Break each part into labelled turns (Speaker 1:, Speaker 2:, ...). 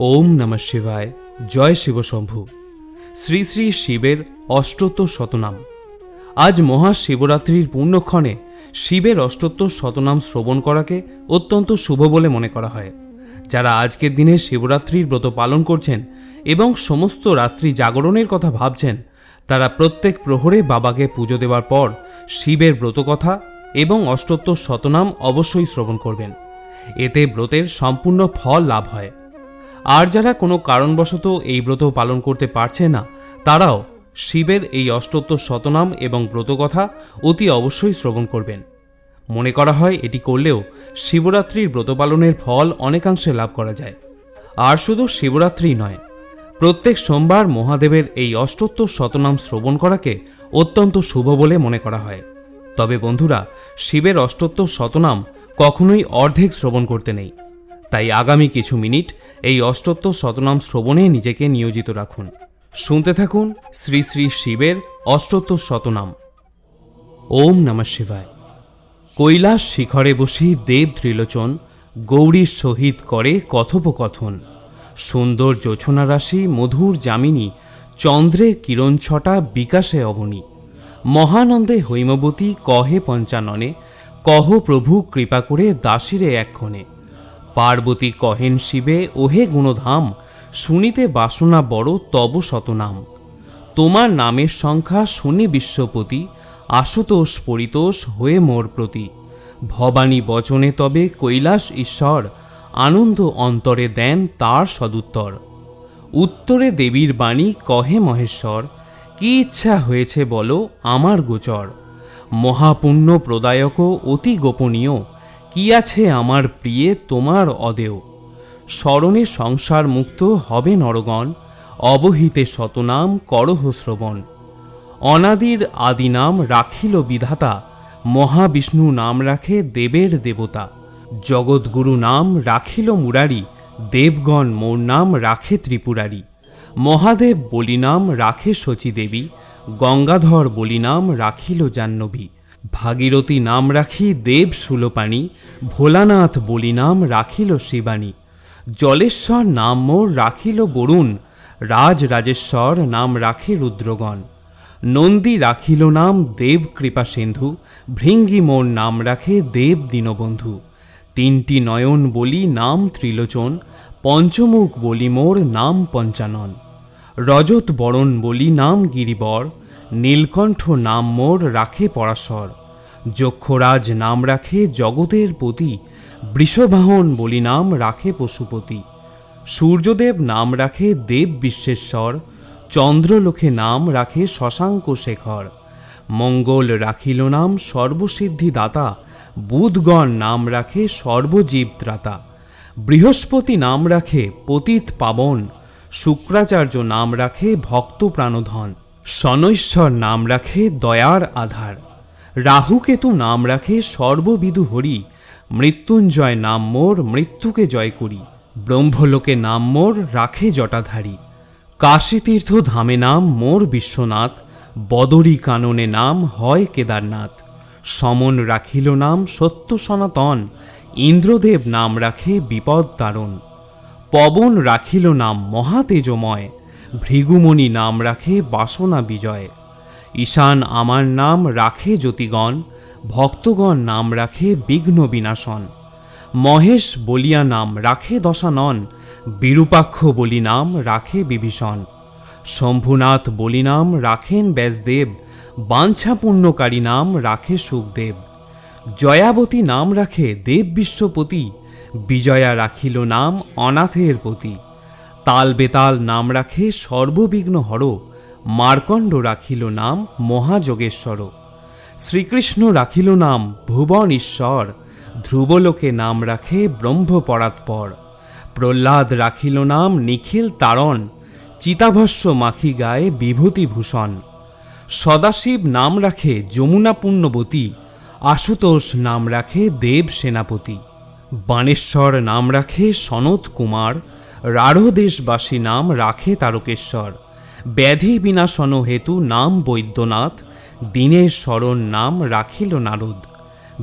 Speaker 1: ওম নমঃ শিবায়। জয় শিবশম্ভু শ্রী শ্রী শিবের অষ্টোত্তর শতনাম। আজ মহাশিবরাত্রির পূর্ণক্ষণে শিবের অষ্টোত্তর শতনাম শ্রবণ করাকে অত্যন্ত শুভ বলে মনে করা হয়। যারা আজকের দিনে শিবরাত্রির ব্রত পালন করছেন এবং সমস্ত রাত্রি জাগরণের কথা ভাবছেন, তারা প্রত্যেক প্রহরে বাবাকে পুজো দেওয়ার পর শিবের ব্রতকথা এবং অষ্টোত্তর শতনাম অবশ্যই শ্রবণ করবেন। এতে ব্রতের সম্পূর্ণ ফল লাভ হয়। আর যারা কোনো কারণবশত এই ব্রত পালন করতে পারছে না, তারাও শিবের এই অষ্টোত্তর শতনাম এবং ব্রতকথা অতি অবশ্যই শ্রবণ করবেন। মনে করা হয় এটি করলেও শিবরাত্রির ব্রত পালনের ফল অনেকাংশে লাভ করা যায়। আর শুধু শিবরাত্রি নয়, প্রত্যেক সোমবার মহাদেবের এই অষ্টোত্তর শতনাম শ্রবণ করাকে অত্যন্ত শুভ বলে মনে করা হয়। তবে বন্ধুরা, শিবের অষ্টোত্তর শতনাম কখনোই অর্ধেক শ্রবণ করতে নেই। তাই আগামী কিছু মিনিট এই অষ্টোত্তর শতনাম শ্রবণে নিজেকে নিয়োজিত রাখুন। শুনতে থাকুন শ্রী শ্রী শিবের অষ্টোত্তর শতনাম। ওম নমঃ শিবায়। কৈলাস শিখরে বসি দেব ত্রিলোচন গৌরীর সহিত করে কথোপকথন। সুন্দর জোছনা রাশি মধুর যামিনী চন্দ্রের কিরণ ছটা বিকাশে অবনী। মহানন্দে হৈমবতী কহে পঞ্চাননে, কহ প্রভু কৃপা করে দাসিরে এক্ষণে পার্বতী কহেন শিবে, ওহে গুণধাম, শুনিতে বাসনা বড়, তব শতনাম। তোমার নামের সংখ্যা শুনি বিশ্বপতি, আশুতোষ পরিতোষ হয়ে মোর প্রতি। ভবানী বচনে তবে কৈলাস ঈশ্বর, আনন্দ অন্তরে দেন তার সদুত্তর। উত্তরে দেবীর বাণী কহে মহেশ্বর, কি ইচ্ছা হয়েছে বলো, আমার গোচর। মহাপুণ্য প্রদায়ক অতি গোপনীয় কি আছে আমার প্রিয়ে তোমার অদেও? স্মরণে সংসার মুক্ত হবে নরগণ, অবহিতে শতনাম করহ শ্রবণ। অনাদির আদি নাম রাখিল বিধাতা, মহাবিষ্ণু নাম রাখে দেবের দেবতা। জগৎগুরু নাম রাখিল মুরারি, দেবগণ মোর নাম রাখে ত্রিপুরারি। মহাদেব বলি নাম রাখে শচী দেবী গঙ্গাধর বলি নাম রাখিল জাহ্নবী। ভাগীরথী নাম রাখি, দেব সুলোপানি ভোলানাথ বলি নাম রাখিল শিবানী। জলেশ্বর নাম মোর রাখিল বরুণ, রাজ রাজেশ্বর নাম রাখে রুদ্রগণ। নন্দী রাখিল নাম দেব কৃপা সিন্ধু, ভৃঙ্গি মোর নাম রাখে দেব দীনবন্ধু। তিনটি নয়ন বলি নাম ত্রিলোচন, পঞ্চমুখ বলি মোর নাম পঞ্চানন। রজত বরণ বলি নাম গিরিবর নীলকণ্ঠ নাম মোর রাখে পরাশর, যক্ষরাজ নাম রাখে জগতের পতি বৃষবাহন বলি নাম রাখে পশুপতি। সূর্যদেব নাম রাখে দেব বিশ্বেশ্বর, চন্দ্রলোকে নাম রাখে শশাঙ্ক শেখর। মঙ্গল রাখিল নাম সর্বসিদ্ধি দাতা, বুধগণ নাম রাখে সর্বজীব ত্রাতা। বৃহস্পতি নাম রাখে পতিত পাবন, শুক্রাচার্য নাম রাখে ভক্ত প্রাণধন। শনৈশ্বর নাম রাখে দয়ার আধার। রাহুকেতু নাম রাখে সর্ববিদু হরি। মৃত্যুঞ্জয় নাম মোর, মৃত্যুকে জয় করি। ব্রহ্মলোকে নাম মোর, রাখে জটাধারী। কাশীতীর্থ ধামে নাম মোর বিশ্বনাথ। বদরী কাননে নাম হয় কেদারনাথ। সমন রাখিল নাম সত্য সনাতন। ইন্দ্রদেব নাম রাখে বিপদ তারণ। পবন রাখিল নাম মহাতেজময়। ভৃগুমণি নাম রাখে বাসনা বিজয়। ঈশান আমার নাম রাখে জ্যোতিগণ, ভক্তগণ নাম রাখে বিঘ্ন বিনাশন। মহেশ বলিয়া নাম রাখে দশানন, বিরূপাক্ষ বলি নাম রাখে বিভীষণ। শম্ভুনাথ বলি নাম রাখেন ব্যাসদেব বাঞ্ছা পুণ্যকারী নাম রাখে সুখদেব। জয়াবতী নাম রাখে দেব বিশ্বপতি, বিজয়া রাখিল নাম অনাথের পতি তাল বেতাল নাম রাখে সর্ববিঘ্ন হর, মার্কণ্ড রাখিল নাম মহাযোগেশ্বর। শ্রীকৃষ্ণ রাখিল নাম ভুবন ঈশ্বর ধ্রুবলোকে নাম রাখে ব্রহ্মপরাৎপর। প্রহ্লাদ রাখিল নাম নিখিল তারণ চিতাভস্য মাখি গায়ে বিভূতিভূষণ। সদাশিব নাম রাখে যমুনা পুণ্যবতী আশুতোষ নাম রাখে দেব সেনাপতি বাণেশ্বর নাম রাখে সনত কুমার রাঢ়দেশবাসী নাম রাখে তারকেশ্বর। ব্যাধি বিনাশন হেতু নাম বৈদ্যনাথ, দীনের শরণ নাম রাখিল নারদ।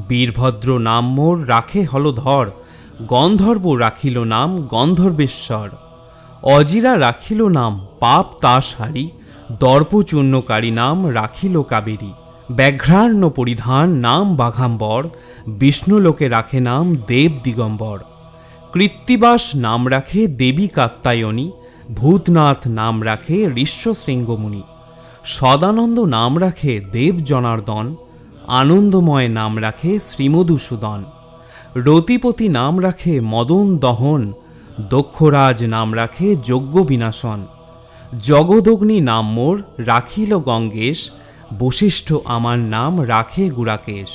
Speaker 1: বীরভদ্র নাম মোর রাখে হলধর, গন্ধর্ব রাখিল নাম গন্ধর্বেশ্বর। অজিরা রাখিল নাম পাপ তা সারি দর্পচূর্ণকারী নাম রাখিল কাবেরী। ব্যাঘ্রাণ্য পরিধান নাম বাঘাম্বর, বিষ্ণুলোকে রাখে নাম দেব দিগম্বর। কৃত্তিবাস নাম রাখে দেবী কাত্তায়নী, ভূতনাথ নাম রাখে ঋষ্য শৃঙ্গমুনি সদানন্দ নাম রাখে দেব জনার্দন, আনন্দময় নাম রাখে শ্রীমধুসূদন। রতিপতি নাম রাখে মদন দহন, দক্ষরাজ নাম রাখে যজ্ঞ বিনাশন। জগদগ্নি নাম মোর রাখিল গঙ্গেশ, বশিষ্ঠ আমার নাম রাখে গুরাকেশ।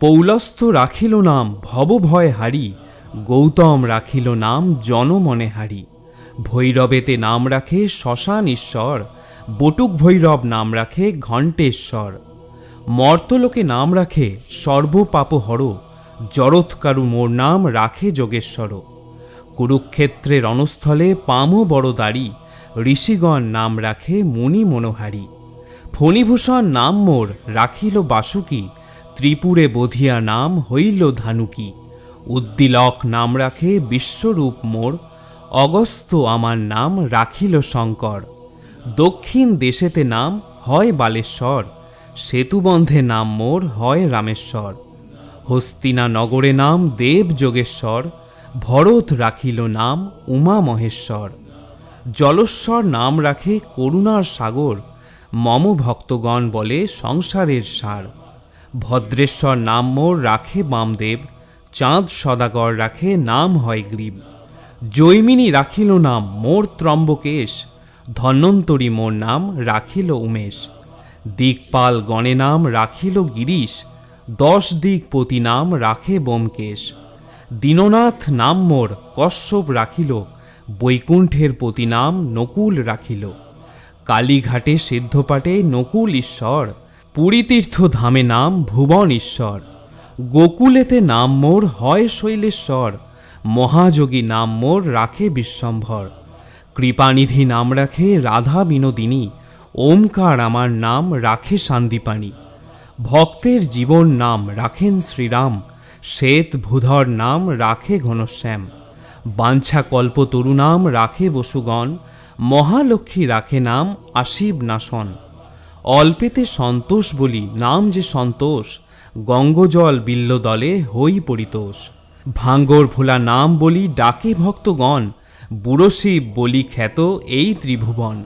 Speaker 1: পৌলস্থ রাখিল নাম ভবভয় হারি গৌতম রাখিল নাম জনমনে হারি। ভৈরবেতে নাম রাখে শ্মশান ঈশ্বর, বটুক ভৈরব নাম রাখে ঘণ্টেশ্বর। মর্তলোকে নাম রাখে সর্বপাপহর জরৎকারু মোর নাম রাখে যোগেশ্বর। কুরুক্ষেত্রের রণস্থলে পামো বড় দাড়ি, ঋষিগণ নাম রাখে মুনি মনোহারি। ফণিভূষণ নাম মোর রাখিল বাসুকি, ত্রিপুরে বধিয়া নাম হইল ধানুকি। উদ্দিলক নাম রাখে বিশ্বরূপ মোর, অগস্ত আমার নাম রাখিল শঙ্কর। দক্ষিণ দেশেতে নাম হয় বালেশ্বর সেতুবন্ধে নাম মোর হয় রামেশ্বর। হস্তিনা নগরে নাম দেব যোগেশ্বর, ভরত রাখিল নাম উমা মহেশ্বর। জলস্বর নাম রাখে করুণার সাগর, মম ভক্তগণ বলে সংসারের সার। ভদ্রেশ্বর নাম মোর রাখে বামদেব চাঁদ সদাগর রাখে নাম হয় গ্রীব। জৈমিনী রাখিল নাম মোর ত্রম্বকেশ, ধন্বন্তরী মোর নাম রাখিল উমেশ। দিকপাল গণে নাম রাখিল গিরিশ, দশ দিকপতি নাম রাখে বোমকেশ। দীননাথ নাম মোর কশ্যপ রাখিল, বৈকুণ্ঠের পতি নাম নকুল রাখিল। কালীঘাটে সিদ্ধপাটে নকুল ঈশ্বর পুরীতীর্থ ধামে নাম ভুবন ঈশ্বর। গোকুলেতে নাম মোর, হয় শৈলেশ্বর। মহাযোগী নাম মোর, রাখে বিশ্বম্ভর। কৃপানিধি নাম রাখে রাধা বিনোদিনী। ওমকার আমার নাম রাখে শান্তিপাণি ভক্তের জীবন নাম রাখেন শ্রীরাম। শ্বেত ভূধর নাম রাখে ঘনশ্যাম। বাঞ্ছা কল্পতরু নাম রাখে বসুগণ। মহালক্ষ্মী রাখে নাম আশিব নাশন অল্পেতে সন্তোষ বলি, নাম যে সন্তোষ গঙ্গজল বিল্ল দলে হই পরিতোষ। ভাঙ্গর ভোলা নাম বলি ডাকে ভক্তগণ বুড়ো শিব বলি খ্যাত এই ত্রিভুবন।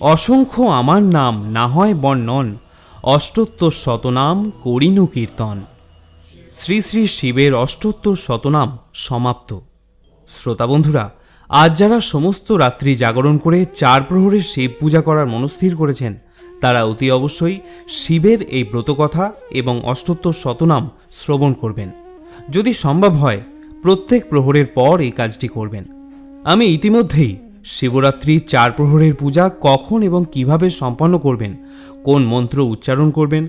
Speaker 1: অসংখ্য আমার নাম না হয় বর্ণন, অষ্টোত্তর শতনাম করিনু কীর্তন। শ্রী শ্রী শিবের অষ্টোত্তর শতনাম সমাপ্ত। শ্রোতা বন্ধুরা, আজ যারা সমস্ত রাত্রি জাগরণ করে চার প্রহরের শিব পূজা করার মনস্থির করেছেন তারা অতি অবশ্যই শিবের এই ব্রতকথা এবং অষ্টোত্তর শতনাম শ্রবণ করবেন। যদি সম্ভব হয়, প্রত্যেক প্রহরের পর এই কাজটি করবেন। আমি ইতিমধ্যেই শিবরাত্রির চার প্রহরের পূজা কখন এবং কীভাবে সম্পন্ন করবেন, কোন মন্ত্র উচ্চারণ করবেন,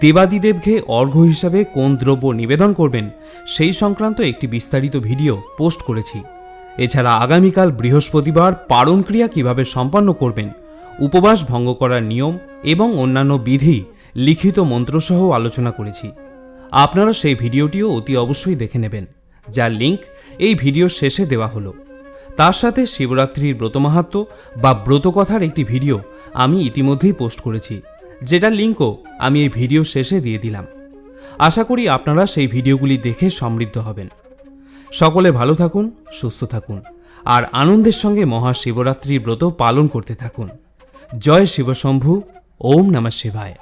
Speaker 1: দেবাদিদেবকে অর্ঘ্য হিসাবে কোন দ্রব্য নিবেদন করবেন, সেই সংক্রান্ত একটি বিস্তারিত ভিডিও পোস্ট করেছি। এছাড়া আগামীকাল বৃহস্পতিবার পারণ ক্রিয়া কীভাবে সম্পন্ন করবেন উপবাস ভঙ্গ করার নিয়ম এবং অন্যান্য বিধি লিখিত মন্ত্রসহ আলোচনা করেছি। আপনারা সেই ভিডিওটিও অতি অবশ্যই দেখে নেবেন, যার লিংক এই ভিডিওর শেষে দেওয়া হলো। তার সাথে শিবরাত্রির ব্রতমাহাত্ম বা ব্রতকথার একটি ভিডিও আমি ইতিমধ্যেই পোস্ট করেছি, যেটার লিঙ্কও আমি এই ভিডিও শেষে দিয়ে দিলাম। আশা করি আপনারা সেই ভিডিওগুলি দেখে সমৃদ্ধ হবেন। সকলে ভালো থাকুন, সুস্থ থাকুন, আর আনন্দের সঙ্গে মহাশিবরাত্রির ব্রত পালন করতে থাকুন। জয় শিবশম্ভু ওম নমঃ শিবায়।